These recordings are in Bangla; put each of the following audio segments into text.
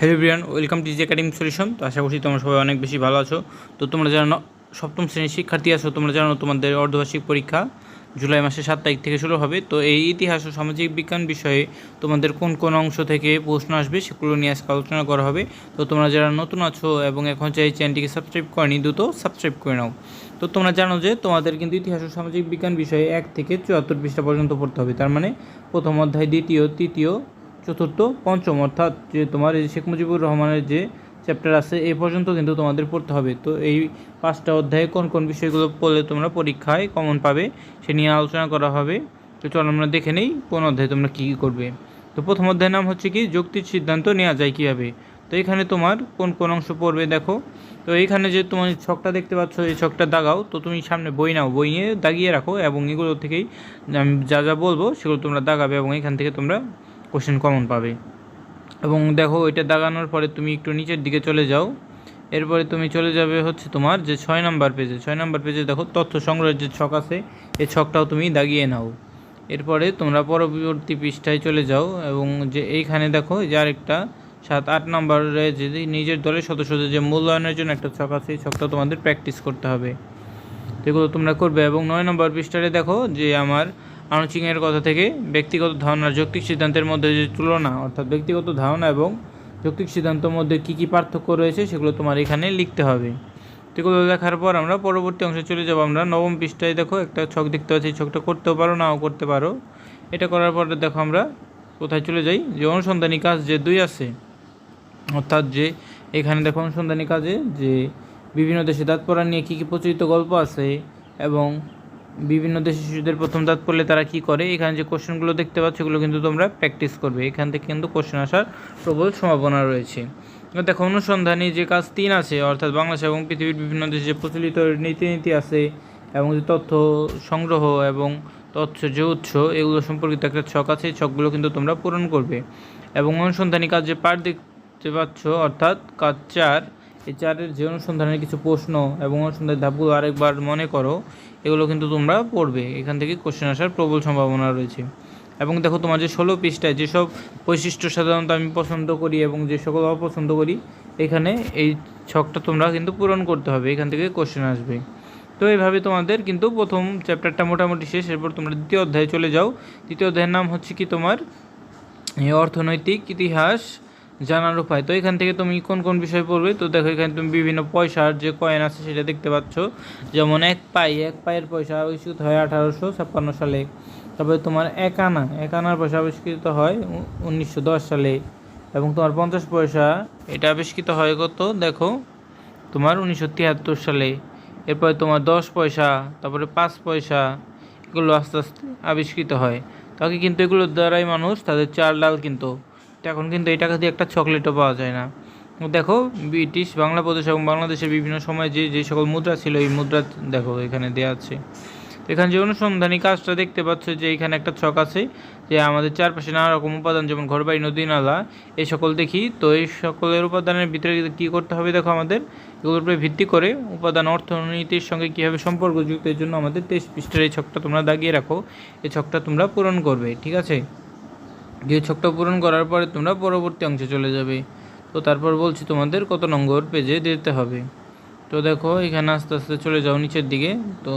Hello Brian welcome to G academic solution তো আশা করছি তোমরা সবাই অনেক বেশি ভালো আছো। তো তোমরা যারা ন- সপ্তম শ্রেণির শিক্ষার্থী আছো, তোমরা জানো তোমাদের অর্ধবার্ষিক পরীক্ষা জুলাই মাসের সাত তারিখ থেকে শুরু হবে। তো এই ইতিহাস ও সামাজিক বিজ্ঞান বিষয়ে তোমাদের কোন কোন অংশ থেকে প্রশ্ন আসবে সেগুলো নিয়ে আজকে আলোচনা করা হবে। তো তোমরা যারা নতুন আছো এবং এখন এই চ্যানেলটিকে সাবস্ক্রাইব করেনি, দ্রুত সাবস্ক্রাইব করে নাও। তো তোমরা জানো যে তোমাদের কিন্তু ইতিহাস ও সামাজিক বিজ্ঞান বিষয়ে এক থেকে চুয়াত্তর পৃষ্ঠা পর্যন্ত পড়তে হবে। তার মানে প্রথম অধ্যায়, দ্বিতীয়, তৃতীয় চতুর্থ, পঞ্চম, অর্থাৎ যে তোমার এই শেখ মুজিবুর রহমানের যে চ্যাপ্টার আছে, এ পর্যন্ত কিন্তু তোমাদের পড়তে হবে। তো এই পাঁচটা অধ্যায়ে কোন কোন বিষয়গুলো পড়লে তোমরা পরীক্ষায় কমন পাবে, সে নিয়ে আলোচনা করা হবে। তো চলো আমরা দেখে নেই কোন অধ্যায়ে তোমরা কী কী করবে। তো প্রথম অধ্যায়ের নাম হচ্ছে কি, যুক্তির সিদ্ধান্ত নেওয়া যায় কীভাবে? তো এখানে তোমার কোন কোন অংশ পড়বে দেখো। তো এইখানে যে তোমার ছকটা দেখতে পাচ্ছ, এই ছকটা দাগাও, তো তুমি সামনে বই নাও, বই নিয়ে দাগিয়ে রাখো এবং এগুলো থেকেই আমি যা যা বলব সেগুলো তোমরা দাগাবে এবং এখান থেকে তোমরা কোশ্চেন কমন পাবে। এবং দেখো, এটা দাগানোর পরে তুমি একটু নিচের দিকে চলে যাও। এরপরে তুমি চলে যাবে হচ্ছে তোমার যে ছয় নাম্বার পেজে ছয় নাম্বার পেজে দেখো, তথ্য সংগ্রহের যে ছক আছে এই ছকটাও তুমি দাগিয়ে নাও। এরপরে তোমরা পরবর্তী পৃষ্ঠায় চলে যাও এবং যে এইখানে দেখো যে আরেকটা, সাত, আট নম্বরে যে নিজের দলের সদস্যদের যে মূল্যায়নের জন্য একটা ছক আছে, এই ছকটা তোমাদের প্র্যাকটিস করতে হবে। এগুলো তোমরা করবে এবং নয় নম্বর পৃষ্ঠারে দেখো যে আমার আনুচিংয়ের কথা থেকে ব্যক্তিগত ধারণা, যৌক্তিক সিদ্ধান্তের মধ্যে যে তুলনা, অর্থাৎ ব্যক্তিগত ধারণা এবং যৌক্তিক সিদ্ধান্তের মধ্যে কী কী পার্থক্য রয়েছে সেগুলো তোমার এখানে লিখতে হবে। এগুলো দেখার পর আমরা পরবর্তী অংশে চলে যাব। আমরা নবম পৃষ্ঠায় দেখো, একটা ছক দেখতে পাচ্ছি ছকটা করতেও পারো, নাও করতে পারো। এটা করার পরে দেখো আমরা কোথায় চলে যাই? যে অনুসন্ধানী কাজ যে দুই আছে, অর্থাৎ যে এখানে দেখো অনুসন্ধানী কাজে যে বিভিন্ন দেশে দাঁত পড়া নিয়ে কী কী প্রচলিত গল্প আছে এবং বিভিন্ন দেশে শিশুদের প্রথম দাঁত পড়লে তারা কি করে? এখানে যে কোশ্চেনগুলো দেখতে পাচ্ছ, এগুলো কিন্তু তোমরা প্র্যাকটিস করবে। এখান থেকে কিন্তু কোশ্চেন আসার প্রবল সম্ভাবনা রয়েছে। দেখো, অনুসন্ধানী যে কাজ তিন আছে, অর্থাৎ বাংলাদেশ এবং পৃথিবীর বিভিন্ন দেশে প্রচলিত রীতিনীতি আছে এবং যে তথ্য সংগ্রহ এবং তথ্য যে উৎস, এগুলো সম্পর্কিত একটা ছক আছে। ছকগুলো কিন্তু তোমরা পূরণ করবে। এবং অনুসন্ধানী কাজ যে পাঠ দেখতে পাচ্ছ, অর্থাৎ কাজ চার এই চারের যে অনুসন্ধানের কিছু প্রশ্ন এবং অনুসন্ধানের ধাপগুলো আরেকবার মনে করো, এগুলো কিন্তু তোমরা পড়বে। এখান থেকে কোশ্চেন আসার প্রবল সম্ভাবনা রয়েছে। এবং দেখো তোমার যে ষোলো পৃষ্ঠায় যেসব বৈশিষ্ট্য সাধারণত আমি পছন্দ করি এবং যে সকল অপছন্দ করি, এখানে এই ছকটা তোমরা কিন্তু পূরণ করতে হবে। এখান থেকে কোশ্চেন আসবে। তো এইভাবে তোমাদের কিন্তু প্রথম চ্যাপ্টারটা মোটামুটি শেষ। এরপর তোমরা দ্বিতীয় অধ্যায়ে চলে যাও। দ্বিতীয় অধ্যায়ের নাম হচ্ছে কি তোমার অর্থনৈতিক ইতিহাস জানার উপায়। তো এখান থেকে তুমি কোন কোন বিষয় পড়বে? তো দেখো, এখানে তুমি বিভিন্ন পয়সার যে কয়েন আছে সেটা দেখতে পাচ্ছ। যেমন এক পাই, এক পায়ের পয়সা আবিষ্কৃত হয় আঠারোশো ছাপ্পান্ন সালে। তারপরে তোমার এক আনা, এক আনার পয়সা আবিষ্কৃত হয় উনিশশো দশ সালে। এবং তোমার পঞ্চাশ পয়সা, এটা আবিষ্কৃত হয় কত? দেখো, তোমার উনিশশো তিয়াত্তর সালে। এরপরে তোমার দশ পয়সা, তারপরে পাঁচ পয়সা, এগুলো আস্তে আস্তে আবিষ্কৃত হয়। তাকে কিন্তু এগুলোর দ্বারাই মানুষ তাদের চাল ডাল কিনতো। এখন কিন্তু এই টাকা দিয়ে একটা চকলেটও পাওয়া যায় না। দেখো, ব্রিটিশ, বাংলা প্রদেশ এবং বাংলাদেশের বিভিন্ন সময় যে যে সকল মুদ্রা ছিল, এই মুদ্রা দেখো এখানে দেওয়া আছে। এখানে যে অনুসন্ধানী কাজটা দেখতে পাচ্ছ যে, এখানে একটা ছক আছে যে, আমাদের চারপাশে নানা রকম উপাদান যেমন ঘরবাড়ি, নদী, নালা এই সকল দেখি। তো এই সকলের উপাদানের ভিতরে কী করতে হবে দেখো আমাদের? এগুলোর উপরে ভিত্তি করে উপাদান অর্থনীতির সঙ্গে কীভাবে সম্পর্কযুক্ত, এর জন্য আমাদের তেইশ পৃষ্ঠের এই ছকটা তোমরা দাগিয়ে রাখো। এই ছকটা তোমরা পূরণ করবে, ঠিক আছে? যে ছকটা পূরণ করার পরে তোমরা পরবর্তী অংশে চলে যাবে। তো তারপর বলছি তোমাদের কত নম্বর পেজে দিতে হবে। তো দেখো, এখানে আস্তে আস্তে চলে যাও নিচের দিকে। তো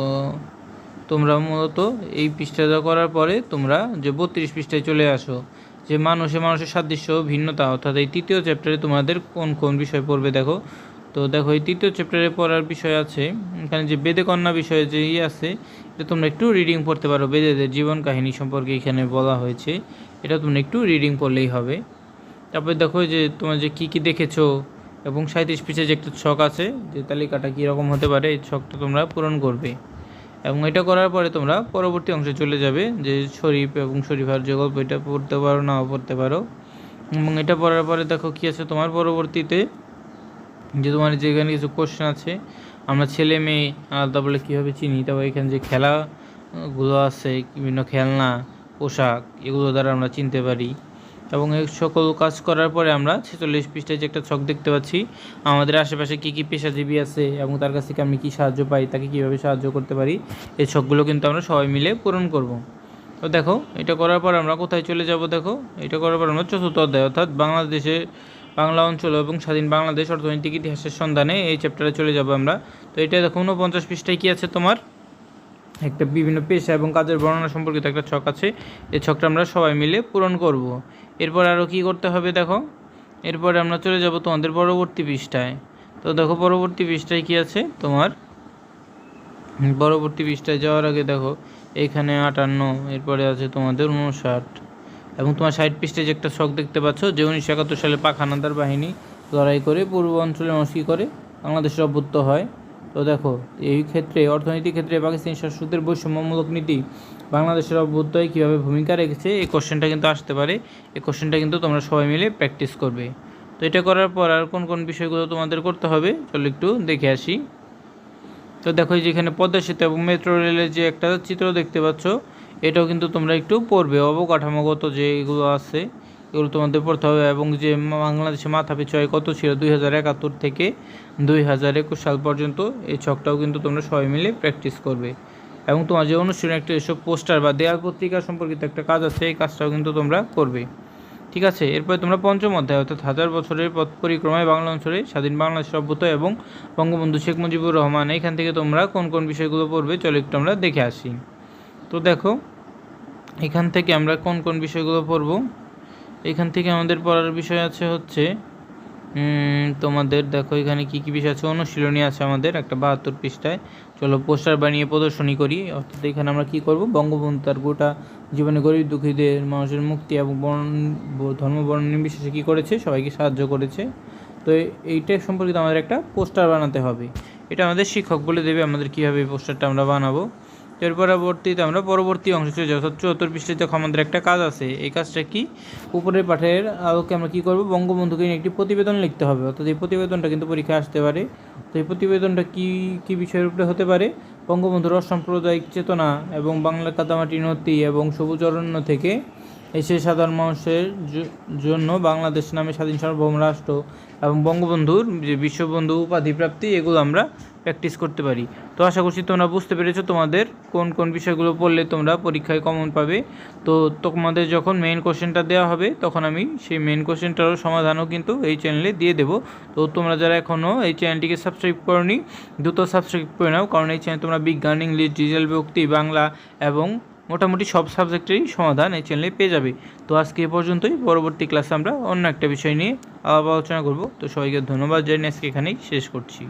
তোমরা মূলত এই পৃষ্ঠাটা করার পরে তোমরা যে বত্রিশ পৃষ্ঠায় চলে আসো, যে মানুষে মানুষের সাদৃশ্য ভিন্নতা, অর্থাৎ এই তৃতীয় চ্যাপ্টারে তোমাদের কোন কোন বিষয় পড়বে দেখো। তো দেখো, এই তৃতীয় চ্যাপ্টারে পড়ার বিষয় আছে, এখানে যে বেদে কন্যা বিষয়ে যে ইয়ে আছে, এটা তোমরা একটু রিডিং পড়তে পারো। বেদেদের জীবন কাহিনী সম্পর্কে এখানে বলা হয়েছে। এটা তোমরা একটু রিডিং পড়লেই হবে। তারপরে দেখো যে তোমার যে কী কী দেখেছ এবং সাঁত্রিশ পিসে যে একটা ছক আছে, যে তালিকাটা কীরকম হতে পারে, এই ছকটা তোমরা পূরণ করবে। এবং এটা করার পরে তোমরা পরবর্তী অংশে চলে যাবে যে শরীফ এবং শরীফার যে গল্প, এটা পড়তে পারো, নাও পড়তে পারো। এবং এটা পড়ার পরে দেখো কী আছে তোমার পরবর্তীতে, যে তোমার যেখানে কিছু কোশ্চেন আছে, আমরা ছেলে মেয়ে আলাদা বলে কীভাবে চিনি? তারপর এখানে যে খেলাগুলো আছে, বিভিন্ন খেলনা পোশাক, এগুলো দ্বারা আমরা চিনতে পারি। এবং এই সকল কাজ করার পরে আমরা ছেচল্লিশ পৃষ্ঠায় যে একটা ছক দেখতে পাচ্ছি, আমাদের আশেপাশে কী কী পেশাজীবী আছে এবং তার কাছ থেকে আমি কী সাহায্য পাই, তাকে কীভাবে সাহায্য করতে পারি, এই ছকগুলো কিন্তু আমরা সবাই মিলে পূরণ করব। তো দেখো, এটা করার পর আমরা কোথায় চলে যাব দেখো? এটা করার পর আমরা চতুর্থ অধ্যায়, অর্থাৎ বাংলাদেশে, বাংলা অঞ্চল এবং স্বাধীন বাংলাদেশ অর্থনৈতিক ইতিহাসের সন্ধানে এই চ্যাপ্টারে চলে যাব আমরা। তো এটা দেখো উনপঞ্চাশ পৃষ্ঠায় কী আছে তোমার? একটা বিভিন্ন পেশা এবং কাজের বর্ণনা সম্পর্কিত একটা ছক আছে। এই ছকটা আমরা সবাই মিলে পূরণ করব। এরপর আরও কী করতে হবে দেখো? এরপরে আমরা চলে যাব তোমাদের পরবর্তী পৃষ্ঠায়। তো দেখো পরবর্তী পৃষ্ঠায় কী আছে? তোমার পরবর্তী পৃষ্ঠায় যাওয়ার আগে দেখো, এখানে আটান্ন, এরপরে আছে তোমাদের উনষাট। এবং তোমার ষাট পৃষ্ঠায় যে একটা ছক দেখতে পাচ্ছ, যে উনিশশো একাত্তর সালে পাখানাদার বাহিনী লড়াই করে পূর্ব অঞ্চলে মানুষ কী করে বাংলাদেশের অভ্যুত্ত হয়। তো দেখো, এই ক্ষেত্রে অর্থনৈতিক ক্ষেত্রে পাকিস্তানি শাসকদের বৈষম্যমূলক নীতি বাংলাদেশের অভ্যুদয়ে কীভাবে ভূমিকা রেখেছে, এই কোশ্চেনটা কিন্তু আসতে পারে। এই কোশ্চেনটা কিন্তু তোমরা সবাই মিলে প্র্যাকটিস করবে। তো এটা করার পর আর কোন কোন বিষয়গুলো তোমাদের করতে হবে, চলো একটু দেখে আসি। তো দেখো, এই যে এখানে পদ্মা সেতু এবং মেট্রো রেলের যে একটা চিত্র দেখতে পাচ্ছ, এটাও কিন্তু তোমরা একটু পড়বে। অবকাঠামোগত যে এগুলো আছে এগুলো তোমাদের পড়তে হবে। এবং যে বাংলাদেশে মাথা পিছু আয় কত ছিল? দুই হাজার একাত্তর থেকে দুই হাজার একুশ সাল পর্যন্ত এই ছকটাও কিন্তু তোমরা সবাই মিলে প্র্যাকটিস করবে। এবং তোমার যে অনুষ্ঠানে একটা এসব পোস্টার বা দেয়াল পত্রিকা সম্পর্কিত একটা কাজ আছে, এই কাজটাও কিন্তু তোমরা করবে। ঠিক আছে? এরপরে তোমরা পঞ্চম অধ্যায়, অর্থাৎ হাজার বছরের পথ পরিক্রমায় বাংলা অঞ্চলে স্বাধীন বাংলাদেশ অভ্যুদয় এবং বঙ্গবন্ধু শেখ মুজিবুর রহমান, এখান থেকে তোমরা কোন কোন বিষয়গুলো পড়বে চলো একটু আমরা দেখে আসি। তো দেখো, এখান থেকে আমরা কোন কোন বিষয়গুলো পড়ব? এখান থেকে আমাদের পড়ার বিষয় আছে হচ্ছে তোমাদের দেখো এখানে কি কি বিষয় আছে? অনুশীলনী আছে আমাদের, একটা বাহাত্তর পৃষ্ঠায়। চলো পোস্টার বানিয়ে প্রদর্শনী করি। অর্থাৎ এখানে আমরা কি করব? বঙ্গবন্ধু তার গোটা জীবনে গরিব দুঃখীদের, মানুষের মুক্তি এবং ধর্ম বর্ণ নির্বিশেষে কী করেছে? সবাইকে সাহায্য করেছে। তো এইটা সম্পর্কিত আমাদের একটা পোস্টার বানাতে হবে। এটা আমাদের শিক্ষক বলে দেবে আমাদের কীভাবে এই পোস্টারটা আমরা বানাবো। এর পরবর্তীতে আমরা পরবর্তী অংশ চলে যাব। চুয়াত্তর পৃষ্ঠে দেখো একটা কাজ আছে। এই কাজটা কি? উপরের পাঠের আলোকে আমরা কী করব? বঙ্গবন্ধুকে নিয়ে একটি প্রতিবেদন লিখতে হবে। অর্থাৎ এই প্রতিবেদনটা কিন্তু পরীক্ষায় আসতে পারে। তো এই প্রতিবেদনটা কী কী বিষয়ের উপরে হতে পারে? বঙ্গবন্ধুর অসাম্প্রদায়িক চেতনা এবং বাংলা কাদামাটি নথি এবং সবুজ অরণ্য থেকে এসে সাধারণ মানুষের জন্য বাংলাদেশ নামে স্বাধীন সার্বভৌম রাষ্ট্র এবং বঙ্গবন্ধুর যে বিশ্ববন্ধু উপাধি প্রাপ্তি, এগুলো আমরা প্র্যাকটিস করতে পারি। তো আশা করছি তোমরা বুঝতে পেরেছ তোমাদের কোন কোন বিষয়গুলো পড়লে তোমরা পরীক্ষায় কমন পাবে। তো তোমাদের যখন মেইন কোশ্চেনটা দেওয়া হবে, তখন আমি সেই মেইন কোশ্চেনটারও সমাধানও কিন্তু এই চ্যানেলে দিয়ে দেবো। তো তোমরা যারা এখনও এই চ্যানেলটিকে সাবস্ক্রাইব করনি, দ্রুত সাবস্ক্রাইব করে নাও। কারণ এই চ্যানেল তোমরা বিজ্ঞান, ইংলিশ ডিজিটাল ভক্তি বাংলা এবং মোটামুটি সব সাবজেক্টেরই সমাধান এই চ্যানেলে পেয়ে যাবে। তো আজকে এ পর্যন্তই, পরবর্তী ক্লাসে আমরা অন্য একটা বিষয় নিয়ে আলাপ আলোচনা করব। তো সবাইকে ধন্যবাদ জানিয়ে আজকে এখানেই শেষ করছি।